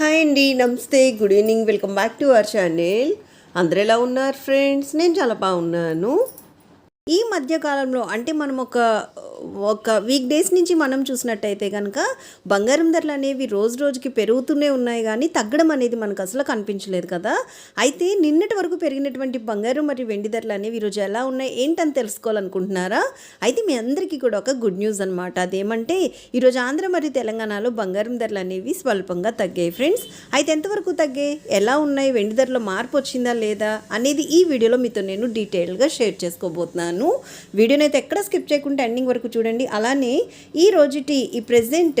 Hi అండి నమస్తే good evening welcome back to our channel. అందరు ఎలా ఉన్నారు ఫ్రెండ్స్? నేను చాలా బాగున్నాను. ఈ మధ్యకాలంలో అంటే మనం ఒక ఒక వీక్ డేస్ నుంచి మనం చూసినట్టయితే కనుక బంగారం ధరలు అనేవి రోజు రోజుకి పెరుగుతూనే ఉన్నాయి కానీ తగ్గడం అనేది మనకు అసలు కనిపించలేదు కదా. అయితే నిన్నటి వరకు పెరిగినటువంటి బంగారం మరియు వెండి ధరలు అనేవి ఈరోజు ఎలా ఉన్నాయి ఏంటని తెలుసుకోవాలనుకుంటున్నారా? అయితే మీ అందరికీ కూడా ఒక గుడ్ న్యూస్ అనమాట అదేమంటే ఈరోజు ఆంధ్ర మరియు తెలంగాణలో బంగారం ధరలు అనేవి స్వల్పంగా తగ్గాయి ఫ్రెండ్స్ అయితే ఎంతవరకు తగ్గాయి? ఎలా ఉన్నాయి? వెండి ధరలో మార్పు వచ్చిందా లేదా? అనేది ఈ వీడియోలో మీతో నేను డీటెయిల్గా షేర్ చేసుకోబోతున్నాను. వీడియోని అయితే ఎక్కడ స్కిప్ చేయకుండా ఎండింగ్ వరకు చూడండి. అలానే ఈ రోజుటి ఈ present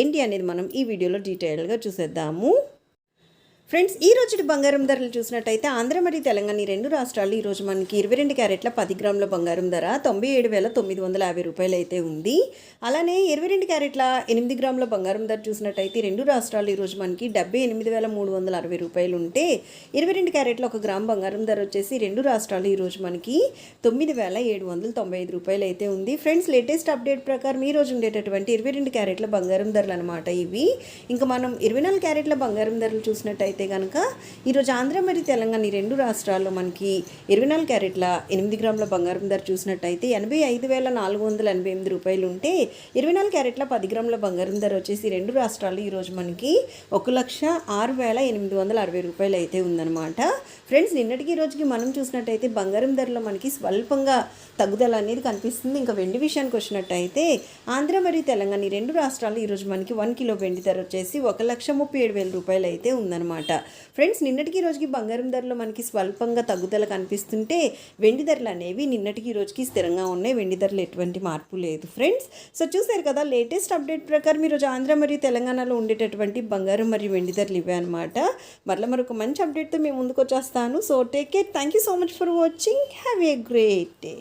ఏంటి అనేది మనం ఈ వీడియోలో డీటెయిల్గా చూసేద్దాము. ఫ్రెండ్స్ ఈ రోజు బంగారం ధరలు చూసినట్టయితే ఆంధ్ర మరియు తెలంగాణ ఈ రెండు రాష్ట్రాలు ఈరోజు మనకి ఇరవై రెండు క్యారెట్ల పది గ్రాముల బంగారం ధర తొంభై ఏడు వేల తొమ్మిది వందల యాభై రూపాయలు అయితే ఉంది. అలానే ఇరవై రెండు క్యారెట్ల ఎనిమిది గ్రాముల బంగారం ధర చూసినట్టయితే రెండు రాష్ట్రాలు ఈరోజు మనకి డెబ్బై ఎనిమిది వేల మూడు వందల అరవై రూపాయలు ఉంటే ఇరవై రెండు క్యారెట్ల ఒక గ్రామ్ బంగారం ధర వచ్చేసి రెండు రాష్ట్రాలు ఈరోజు మనకి తొమ్మిది వేల ఏడు వందల తొంభై ఐదు రూపాయలు అయితే ఉంది. ఫ్రెండ్స్ లేటెస్ట్ అప్డేట్ ప్రకారం ఈ రోజు ఉండేటటువంటి ఇరవై రెండు క్యారెట్ల బంగారం ధరలు అనమాట ఇవి. ఇంకా మనం ఇరవై నాలుగు క్యారెట్ల బంగారం ధరలు చూసినట్టయితే కనుక ఈరోజు ఆంధ్ర మరియు తెలంగాణ ఈ రెండు రాష్ట్రాల్లో మనకి ఇరవై నాలుగు క్యారెట్ల ఎనిమిది గ్రాముల బంగారం ధర చూసినట్టయితే ఎనభై ఐదు వేల నాలుగు వందల ఎనభై ఎనిమిది రూపాయలు ఉంటే ఇరవై నాలుగు క్యారెట్ల పది గ్రాముల బంగారం ధర వచ్చేసి రెండు రాష్ట్రాలు ఈరోజు మనకి ఒక లక్ష ఆరు వేల ఎనిమిది వందల అరవై రూపాయలు అయితే ఉందన్నమాట. ఫ్రెండ్స్ నిన్నటికి ఈ రోజుకి మనం చూసినట్టయితే బంగారం ధరలో మనకి స్వల్పంగా తగ్గుదల అనేది కనిపిస్తుంది. ఇంకా వెండి విషయానికి వచ్చినట్టయితే ఆంధ్ర మరియు తెలంగాణ ఈ రెండు రాష్ట్రాలు ఈరోజు మనకి వన్ కిలో వెండి ధర వచ్చేసి ఒక లక్ష ముప్పై ఏడు వేల రూపాయలు అయితే ఉందన్నమాట. ఫ్రెండ్స్ నిన్నటికి రోజుకి బంగారం ధరలో మనకి స్వల్పంగా తగ్గుదల కనిపిస్తుంటే వెండి ధరలు అనేవి నిన్నటికి ఈ రోజుకి స్థిరంగా ఉన్నాయి. వెండి ధరలు ఎటువంటి మార్పు లేదు. ఫ్రెండ్స్ సో చూసారు కదా లేటెస్ట్ అప్డేట్ ప్రకారం ఈరోజు ఆంధ్ర మరియు తెలంగాణలో ఉండేటటువంటి బంగారం మరియు వెండి ధరలు ఇవే అనమాట. మరలా మరొక మంచి అప్డేట్తో మేము ముందుకు వచ్చేస్తాను. So take care thank you so much for watching have a great day